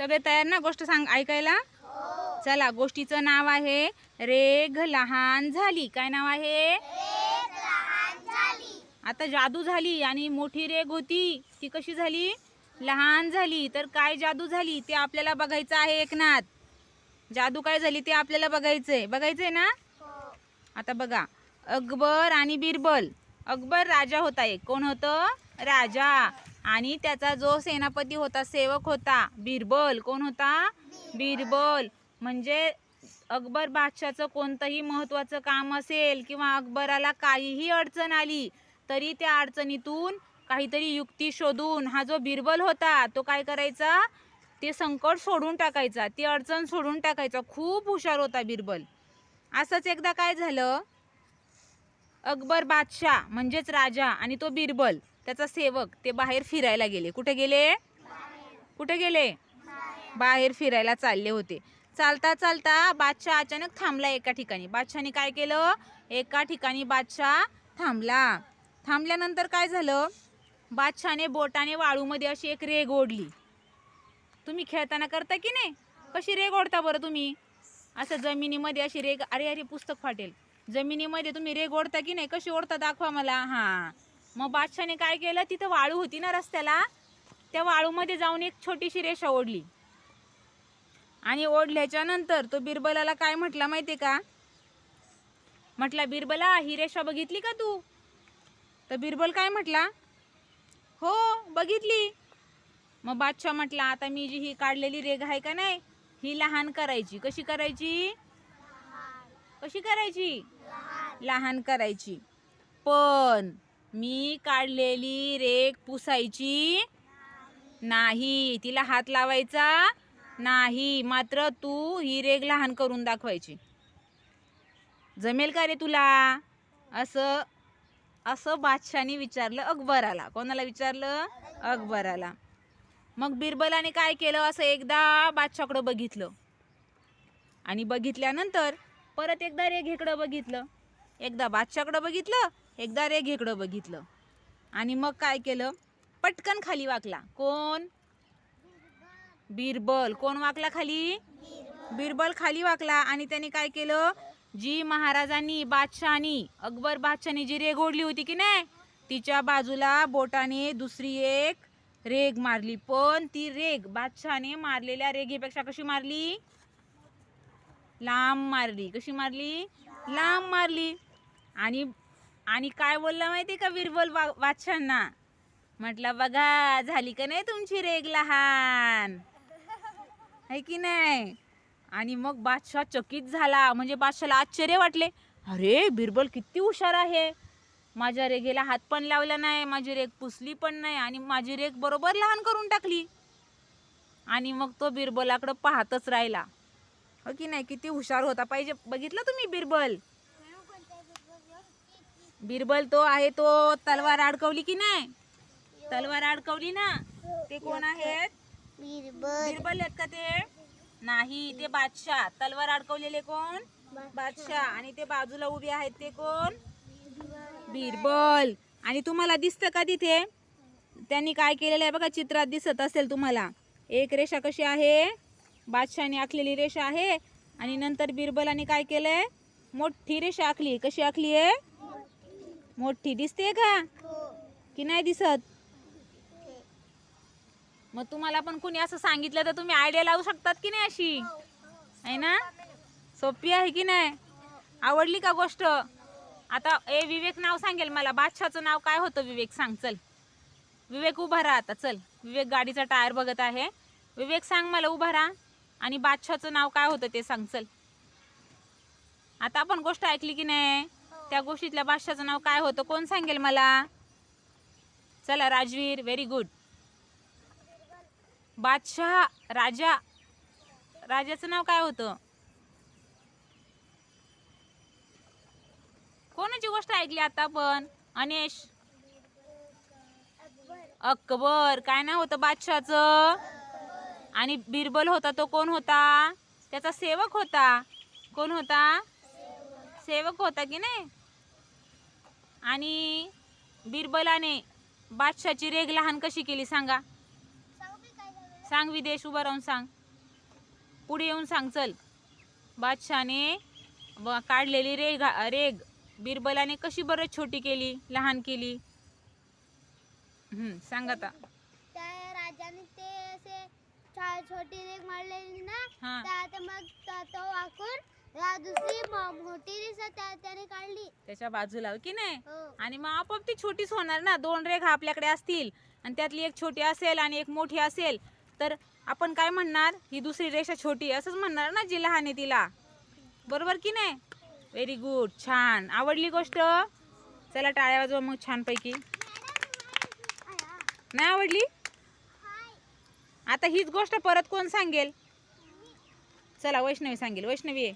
सगळे तयार ना? गोष्ट सांग ऐकायला? चला गोष्टीचं नाव आहे रेघ लहान झाली. काय नाव आहे? आता जादू झाली आणि मोठी रेघ होती. ती कशी झाली? लहान झाली. तर काय जादू झाली? ते आपल्याला बघायचं आहे एकनाथ. जादू काय झाली ते आपल्याला बघायचंय. बघायचंय ना? आता बघा. अकबर आणि बिरबल. अकबर राजा होता एक. कोण होतं? राजा. आणि त्याचा जो सेनापती होता सेवक होता बिरबल. कोण होता? बिरबल. म्हणजे अकबर बादशाचं कोणतंही महत्त्वाचं काम असेल किंवा अकबराला काहीही अडचण आली तरी त्या अडचणीतून काहीतरी युक्ती शोधून हा जो बिरबल होता तो काय करायचा? ते संकट सोडून टाकायचा. ती अडचण सोडून टाकायचा. खूप हुशार होता बिरबल. असंच एकदा काय झालं? अकबर बादशाह म्हणजेच राजा आणि तो बिरबल. त्याचा सेवक ते बाहेर फिरायला गेले. कुठे गेले? कुठे गेले? बाहेर फिरायला चालले होते. चालता चालता बादशाह अचानक थांबला एका ठिकाणी. बादशाहने काय केलं? एका ठिकाणी बादशाह थांबला. थांबल्यानंतर काय झालं? बादशाने बोटाने वाळूमध्ये अशी एक रेग ओढली. तुम्ही खेळताना करता की नाही? कशी रेग ओढता बरं तुम्ही? असं जमिनीमध्ये अशी रेग अरे अरे पुस्तक फाटेल. जमिनीमध्ये तुम्ही रेग ओढता की नाही? कशी ओढता दाखवा मला. हां. मग बादशाने काय केलं? तिथं वाळू होती ना रस्त्याला. त्या वाळूमध्ये जाऊन एक छोटीशी रेषा ओढली. आणि ओढल्याच्या नंतर तो बिरबलाला काय म्हटला माहिती का? म्हटला बिरबला ही रेषा बघितली का तू? तर बिरबल काय म्हटला? हो बघितली. मग बादशाह म्हटला आता मी जी ही काढलेली रेघ आहे का नाही ही लहान करायची. कशी करायची? कशी करायची? लहान करायची. पण मी काढलेली रेक पुसायची. नाही तिला हात लावायचा नाही. मात्र तू ही रेग लहान करून दाखवायची. जमेल का रे तुला? असं असं बादशाने विचारलं अकबराला. कोणाला विचारलं? अकबराला. मग बिरबलाने काय केलं? असं एकदा बादशाकडं बघितलं. आणि बघितल्यानंतर परत एकदा रेघेकडं बघितलं. एकदा बादशाकडं बघितलं एकदा रेघेकडं बघितलं. आणि मग काय केलं? पटकन खाली वाकला. कोण? बिरबल. कोण वाकला खाली? बिरबल खाली वाकला. आणि त्याने काय केलं? जी महाराजांनी बादशहानी अकबर बादशाहनी जी रेग ओढली होती की नाही तिच्या बाजूला बोटाने दुसरी एक रेग मारली. पण ती रेग बादशहाने मारलेल्या रेगेपेक्षा कशी मारली? लांब मारली. कशी मारली? लांब मारली. आणि आणि काय बोलला माहिती का बिरबल वा बादशांना म्हटलं बघा झाली का नाही तुमची रेग लहान? है की नाही? आणि मग बादशाह चकित झाला. म्हणजे बादशाला आश्चर्य वाटले. अरे बिरबल किती हुशार आहे. माझ्या रेगेला हात पण लावला नाही माझी रेग पुसली पण नाही आणि माझी रेग बरोबर लहान करून टाकली. आणि मग तो बिरबलाकडं पाहतच राहिला. हो की नाही? किती हुशार होता पाहिजे. बघितलं तुम्ही बिरबल? बिरबल तो आहे तो तलवार अडकवली की नाही? तलवार अडकवली ना? ते कोण आहेत? बिरबल. आहेत का ते? नाही ते बादशाह. तलवार अडकवलेले कोण? बादशाह. आणि ते बाजूला उभे आहेत ते कोण? बिरबल. आणि तुम्हाला दिसतं का तिथे? त्यांनी काय केलेलं आहे बघा चित्रात दिसत असेल तुम्हाला. एक रेषा कशी आहे? बादशाहने आखलेली रेषा आहे. आणि नंतर बिरबलाने काय केलंय? मोठी रेषा आखली. कशी आखली आहे? मोठी दिसते का? की नाही दिसत? मग तुम्हाला पण कुणी असं सांगितलं तर तुम्ही आयडिया लावू शकतात की नाही अशी? आहे ना? सोपी आहे की नाही? आवडली का गोष्ट? आता ए विवेक नाव सांगेल मला. बादशाचं नाव काय होतं विवेक? सांग चल. विवेक उभा राहा आता चल. विवेक गाडीचा टायर बघत आहे. विवेक सांग मला उभा राहा. आणि बादशाचं नाव काय होतं ते सांग चल. आता आपण गोष्ट ऐकली की नाही? त्या गोष्टीतल्या बादशाचं नाव काय होतं? कोण सांगेल मला? चला राजवीर व्हेरी गुड बादशाह राजा राजाचं नाव काय होतं? कोणाची गोष्ट ऐकली आता आपण? अनेश. अकबर. काय नाव होतं बादशाचं आणि बिरबल होता तो कोण होता? त्याचा सेवक होता. कोण होता? सेवक होता की नाही? आणि बिरबलाने बादशाची रेग लहान कशी केली सांगा? सांग विदेश उभं राहून सांग. पुढे येऊन सांग चल. बादशाने काढलेली रेग रेग बिरबलाने कशी बरं छोटी केली लहान केली? सांग आता. त्या राजाने ते असे छोटी रेग मारलेली ना मग त- या दुसरी म- मोठी दिसत त्या- त्याने काढली. त्याच्या बाजूला हो की नाही? हो. आणि मग आपोआप ती छोटीच होणार ना? दोन रेघा आपल्याकडे असतील आणि त्यातली एक छोटी असेल आणि एक मोठी असेल तर आपण काय म्हणणार? ही दुसरी रेषा छोटी असंच म्हणणार ना जी लहान आहे तिला. बरोबर की नाही? व्हेरी गुड छान. आवडली गोष्ट? चला टाळ्या वाजवा मग छानपैकी. नाही आवडली? आता हीच गोष्ट परत कोण सांगेल? चला वैष्णवी सांगेल. वैष्णवी ये.